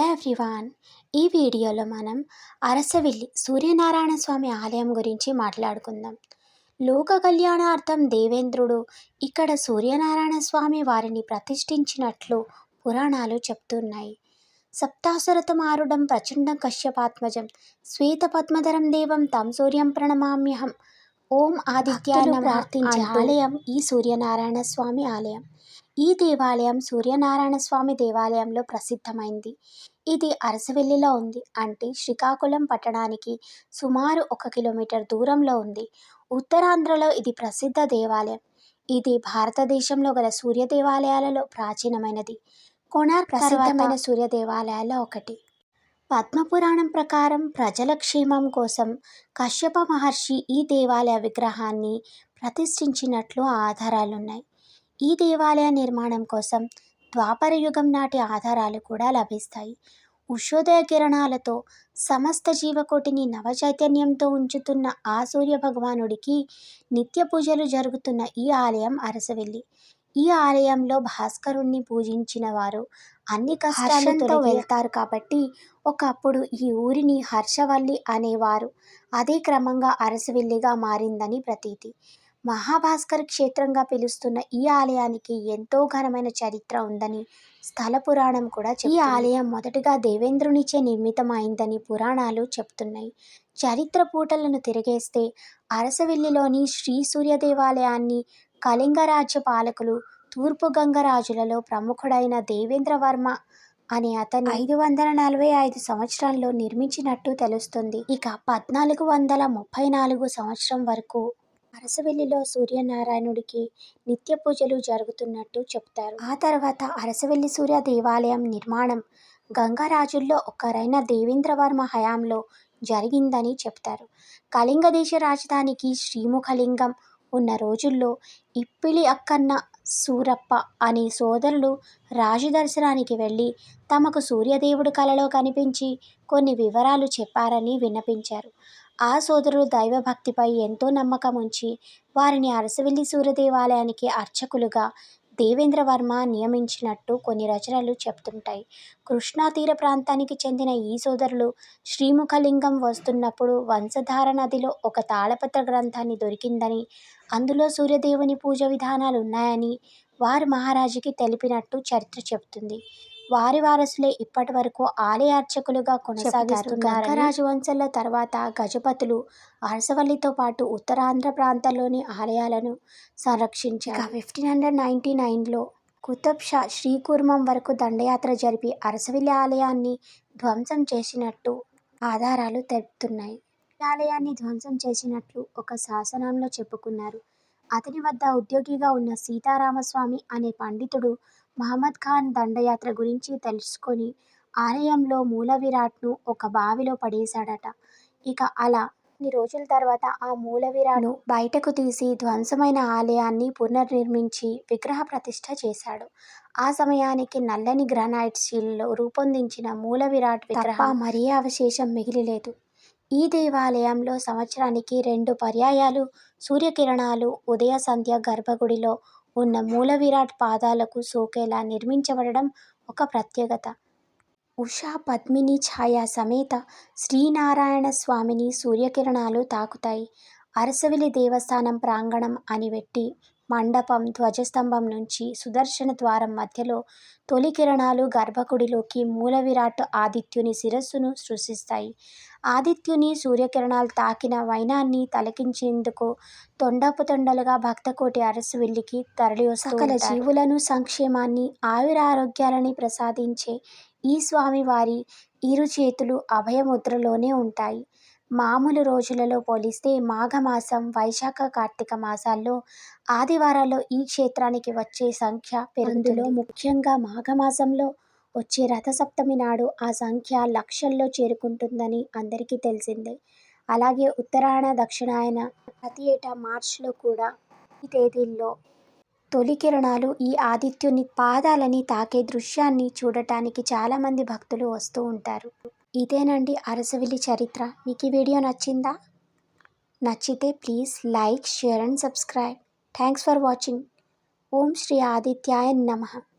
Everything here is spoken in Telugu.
Hello everyone. ఈ వీడియోలో మనం అరసవిల్లి సూర్యనారాయణ స్వామి ఆలయం గురించి మాట్లాడుకుందాం. లోక కళ్యాణార్థం దేవేంద్రుడు ఇక్కడ సూర్యనారాయణ స్వామి వారిని ప్రతిష్ఠించినట్లు పురాణాలు చెప్తున్నాయి. సప్తాసురతమారుడం ప్రచండం కశ్యపాత్మజం శ్వేతపద్మధరం దేవం తం సూర్యం ప్రణమామ్యహం. ఓం ఆదిత్యాయ ప్రార్థించే ఆలయం ఈ సూర్యనారాయణ స్వామి ఆలయం. ఈ దేవాలయం సూర్యనారాయణ స్వామి దేవాలయంలో ప్రసిద్ధమైంది. ఇది అరసవెల్లిలో ఉంది. అంటే శ్రీకాకుళం పట్టణానికి సుమారు ఒక కిలోమీటర్ దూరంలో ఉంది. ఉత్తరాంధ్రలో ఇది ప్రసిద్ధ దేవాలయం. ఇది భారతదేశంలో గల సూర్య దేవాలయాలలో ప్రాచీనమైనది. కోణార్క్ ప్రసిద్ధమైన సూర్య దేవాలయాల్లో ఒకటి. పద్మపురాణం ప్రకారం ప్రజల క్షేమం కోసం కశ్యప మహర్షి ఈ దేవాలయ విగ్రహాన్ని ప్రతిష్ఠించినట్లు ఆధారాలున్నాయి. ఈ దేవాలయ నిర్మాణం కోసం ద్వాపర యుగం నాటి ఆధారాలు కూడా లభిస్తాయి. ఉషోదయ కిరణాలతో సమస్త జీవకోటిని నవచైతన్యంతో ఉంచుతున్న ఆ సూర్య భగవానుడికి నిత్య పూజలు జరుగుతున్న ఈ ఆలయం అరసవెల్లి. ఈ ఆలయంలో భాస్కరుణ్ణి పూజించిన వారు అన్ని కష్టాలతో వెళ్తారు కాబట్టి ఒకప్పుడు ఈ ఊరిని హర్షవల్లి అనేవారు. అదే క్రమంగా అరసవెల్లిగా మారిందని ప్రతీతి. మహాభాస్కర్ క్షేత్రంగా పిలుస్తున్న ఈ ఆలయానికి ఎంతో ఘనమైన చరిత్ర ఉందని స్థల పురాణం కూడా ఈ ఆలయం మొదటగా దేవేంద్రునిచే నిర్మితమైందని పురాణాలు చెప్తున్నాయి. చరిత్ర పూటలను తిరిగేస్తే అరసవిల్లిలోని శ్రీ సూర్య దేవాలయాన్ని కళింగరాజ్య పాలకులు తూర్పు గంగరాజులలో ప్రముఖుడైన దేవేంద్రవర్మ అనే అతను ఐదు వందల నలభై ఐదు సంవత్సరాల్లో నిర్మించినట్టు తెలుస్తుంది. ఇక పద్నాలుగు వందల ముప్పై నాలుగు సంవత్సరం వరకు అరసవెల్లిలో సూర్యనారాయణుడికి నిత్య పూజలు జరుగుతున్నట్టు చెప్తారు. ఆ తర్వాత అరసవెల్లి సూర్య దేవాలయం నిర్మాణం గంగరాజుల్లో ఒకరైన దేవేంద్రవర్మ హయాంలో జరిగిందని చెప్తారు. కళింగ దేశ రాజధానికి శ్రీముఖలింగం ఉన్న రోజుల్లో ఇప్పిలి అక్కన్న సూరప్ప అనే సోదరులు రాజు దర్శనానికి వెళ్ళి తమకు సూర్యదేవుడు కలలో కనిపించి కొన్ని వివరాలు చెప్పారని విన్నపించారు. ఆ సోదరుడు దైవభక్తిపై ఎంతో నమ్మకం ఉంచి వారిని అరసవెల్లి సూర్యదేవాలయానికి అర్చకులుగా దేవేంద్రవర్మ నియమించినట్టు కొన్ని రచనలు చెప్తుంటాయి. కృష్ణా తీర ప్రాంతానికి చెందిన ఈ సోదరులు శ్రీముఖలింగం వస్తున్నప్పుడు వంశధార నదిలో ఒక తాళపత్ర గ్రంథాన్ని దొరికిందని అందులో సూర్యదేవుని పూజ విధానాలు ఉన్నాయని వారు మహారాజుకి తెలిపినట్టు చరిత్ర చెబుతుంది. వారి వారసులే ఇప్పటి వరకు ఆలయ అర్చకులుగా కొనసాగిస్తున్నారు రాజవంశంలో తర్వాత గజపతులు అరసవల్లితో పాటు ఉత్తరాంధ్ర ప్రాంతాల్లోని ఆలయాలను సంరక్షించారు. ఫిఫ్టీన్ హండ్రెడ్ నైంటీ నైన్లో కుతుబ్ షా శ్రీకూర్మం వరకు దండయాత్ర జరిపి అరసవిల్లి ఆలయాన్ని ధ్వంసం చేసినట్టు ఆధారాలు తెలుపుతున్నాయి. ఆలయాన్ని ధ్వంసం చేసినట్లు ఒక శాసనంలో చెప్పుకున్నారు. అతని వద్ద ఉద్యోగిగా ఉన్న సీతారామస్వామి అనే పండితుడు మహమ్మద్ ఖాన్ దండయాత్ర గురించి తెలుసుకొని ఆలయంలో మూల విరాట్ను ఒక బావిలో పడేశాడట. ఇక అలా కొన్ని రోజుల తర్వాత ఆ మూల విరాట్ను బయటకు తీసి ధ్వంసమైన ఆలయాన్ని పునర్నిర్మించి విగ్రహ ప్రతిష్ఠ చేశాడు. ఆ సమయానికి నల్లని గ్రానైట్ స్టీల్లో రూపొందించిన మూల విరాట్ విగ్రహం మరీ అవశేషం మిగిలిలేదు. ఈ దేవాలయంలో సంవత్సరానికి రెండు పర్యాయాలు సూర్యకిరణాలు ఉదయ సంధ్య గర్భగుడిలో ఉన్న మూల విరాట్ పాదాలకు సోకేలా నిర్మించబడడం ఒక ప్రత్యేకత. ఉషా పద్మిని ఛాయ సమేత శ్రీనారాయణ స్వామిని సూర్యకిరణాలు తాకుతాయి. అరసవిలి దేవస్థానం ప్రాంగణం అని వెట్టి మండపం ధ్వజస్తంభం నుంచి సుదర్శన ద్వారం మధ్యలో తొలి కిరణాలు గర్భగుడిలోకి మూల విరాట్ ఆదిత్యుని శిరస్సును సృష్టిస్తాయి ఆదిత్యుని సూర్యకిరణాలు తాకిన వైనాన్ని తలకించేందుకు తొండపు తొండలుగా భక్తకోటి అరసవిల్లికి తరలి సకల జీవులను సంక్షేమాన్ని ఆయురారోగ్యాలని ప్రసాదించే ఈ స్వామివారి ఇరు చేతులు అభయముద్రలోనే ఉంటాయి. మామూలు రోజులలో పోలిస్తే మాఘమాసం వైశాఖ కార్తీక మాసాల్లో ఆదివారాల్లో ఈ క్షేత్రానికి వచ్చే సంఖ్య పెరుగుతుందో. ముఖ్యంగా మాఘమాసంలో వచ్చే రథసప్తమి నాడు ఆ సంఖ్య లక్షల్లో చేరుకుంటుందని అందరికీ తెలిసిందే. అలాగే ఉత్తరాయణ దక్షిణాయన ప్రతి ఏటా మార్చిలో కూడా ఈ తేదీల్లో తొలి కిరణాలు ఈ ఆదిత్యుని పాదాలని తాకే దృశ్యాన్ని చూడటానికి చాలామంది భక్తులు వస్తూ ఉంటారు. ఇదేనండి అరసవిల్లి చరిత్ర. మీకు ఈ వీడియో నచ్చిందా? నచ్చితే please like share and subscribe. Thanks for watching. ఓం శ్రీ ఆదిత్యాయ నమః.